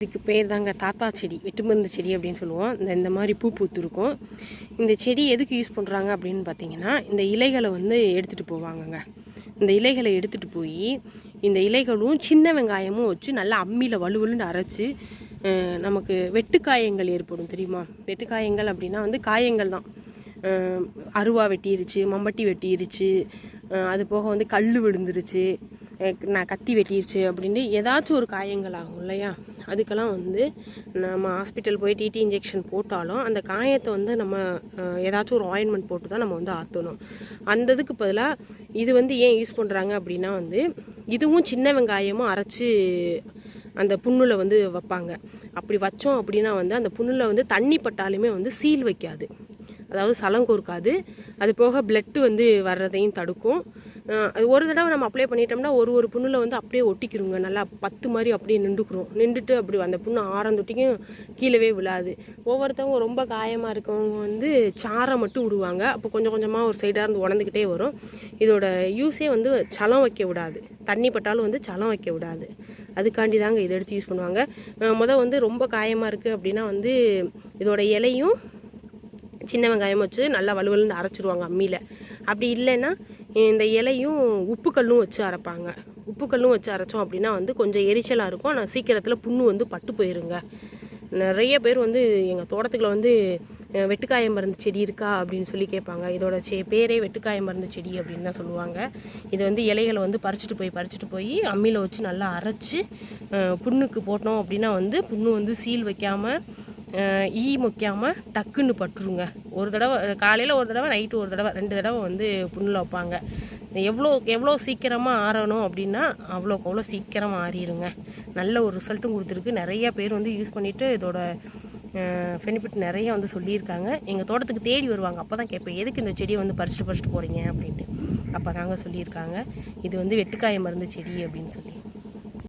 இதுக்கு பேர் தாங்க தாத்தா செடி வெட்டுமருந்து செடி அப்படின்னு சொல்லுவோம். இந்த இந்த மாதிரி பூ பூத்துருக்கும். இந்த செடி எதுக்கு யூஸ் பண்ணுறாங்க அப்படின்னு பார்த்தீங்கன்னா இந்த இலைகளை வந்து எடுத்துகிட்டு போவாங்கங்க. இந்த இலைகளை எடுத்துகிட்டு போய் இந்த இலைகளும் சின்ன வெங்காயமும் வச்சு நல்லா அம்மியில் வலுவலுன்னு அரைச்சி நமக்கு வெட்டுக்காயங்கள் ஏற்படும் தெரியுமா? வெட்டுக்காயங்கள் அப்படின்னா வந்து காயங்கள் தான். அருவா வெட்டிருச்சு மம்பட்டி வெட்டிருச்சு அது போக வந்து கல் விழுந்துருச்சு. நான் கத்தி வெட்டிருச்சு அப்படின்னு ஏதாச்சும் ஒரு காயங்கள் ஆகும் இல்லையா? அதுக்கெல்லாம் வந்து நம்ம ஹாஸ்பிட்டல் போய் டிடி இன்ஜெக்ஷன் போட்டாலும் அந்த காயத்தை வந்து நம்ம ஏதாச்சும் ஒரு ஆயின்மெண்ட் போட்டு தான் நம்ம வந்து ஆற்றணும் அந்த இதுக்கு பதிலாக இது வந்து ஏன் யூஸ் பண்ணுறாங்க அப்படின்னா வந்து இதுவும் சின்ன வெங்காயமும் அரைச்சி அந்த புண்ணில் வந்து வைப்பாங்க. அப்படி வச்சோம் அப்படின்னா வந்து அந்த புண்ணில் வந்து தண்ணி பட்டாலுமே வந்து சீல் வைக்காது. அதாவது சலம் கோர்க்காது. அது போக பிளட்டு வந்து வர்றதையும் தடுக்கும். அது ஒரு தடவை நம்ம அப்ளை பண்ணிட்டோம்னா ஒரு ஒரு புண்ணில் வந்து அப்படியே ஒட்டிக்கிறோங்க நல்லா பத்து மாதிரி அப்படியே நின்றுக்குறோம் நின்றுட்டு அப்படி அந்த புண்ணு ஆரந்தொட்டிக்கும் கீழவே விழாது. ஒவ்வொருத்தவங்க ரொம்ப காயமாக இருக்கவங்க வந்து சாரை மட்டும் விடுவாங்க. அப்போ கொஞ்சம் கொஞ்சமாக ஒரு சைடாக இருந்து உடந்துக்கிட்டே வரும். இதோட யூஸே வந்து சலம் வைக்க விடாது. தண்ணி பட்டாலும் வந்து சலம் வைக்க விடாது. அதுக்காண்டி தாங்க இதை எடுத்து யூஸ் பண்ணுவாங்க. அஹ் முத வந்து ரொம்ப காயமாக இருக்குது அப்படின்னா வந்து இதோட இலையும் சின்ன வெங்காயம் வச்சு நல்லா வலுவலுன்னு அரைச்சிருவாங்க அம்மியில். அப்படி இல்லைன்னா இந்த இலையும் உப்புக்கல்லும் வச்சு அரைப்பாங்க. உப்புக்கல்லும் வச்சு அரைச்சோம் அப்படின்னா வந்து கொஞ்சம் எரிச்சலாக இருக்கும். ஆனால் சீக்கிரத்தில் புண்ணு வந்து பட்டு போயிருங்க. நிறைய பேர் வந்து எங்கள் தோட்டத்துக்குள்ள வந்து வெட்டுக்காய மருந்து செடி இருக்கா அப்படின்னு சொல்லி கேட்பாங்க. இதோட செ பேரே வெட்டுக்காய மருந்து செடி அப்படின்னு தான் சொல்லுவாங்க. இது வந்து இலைகளை வந்து பறிச்சுட்டு போய் பறிச்சுட்டு போய் அம்மியில் வச்சு நல்லா அரைச்சி புண்ணுக்கு போட்டோம் அப்படின்னா வந்து புண்ணு வந்து சீல் வைக்காமல் ஈ முக்கியாமல் டக்குன்னு பட்டுருங்க. ஒரு தடவை காலையில் ஒரு தடவை நைட்டு ஒரு தடவை ரெண்டு தடவை வந்து புண்ணில் வைப்பாங்க. எவ்வளோ எவ்வளோ சீக்கிரமாக ஆறணும் அப்படின்னா அவ்வளோக்கு அவ்வளோ சீக்கிரமாக ஆறிடுங்க நல்ல ஒரு ரிசல்ட்டும் கொடுத்துருக்கு. நிறைய பேர் வந்து யூஸ் பண்ணிவிட்டு இதோட பெனிஃபிட் நிறைய வந்து சொல்லியிருக்காங்க. எங்கள் தோட்டத்துக்கு தேடி வருவாங்க. அப்போ தான் கேட்பேன் எதுக்கு இந்த செடியை வந்து பறிச்சுட்டு பறிச்சுட்டு போகிறீங்க அப்படின்ட்டு அப்போ தாங்க சொல்லியிருக்காங்க. இது வந்து வெட்டுக்காய மருந்து செடி அப்படின்னு சொல்லி.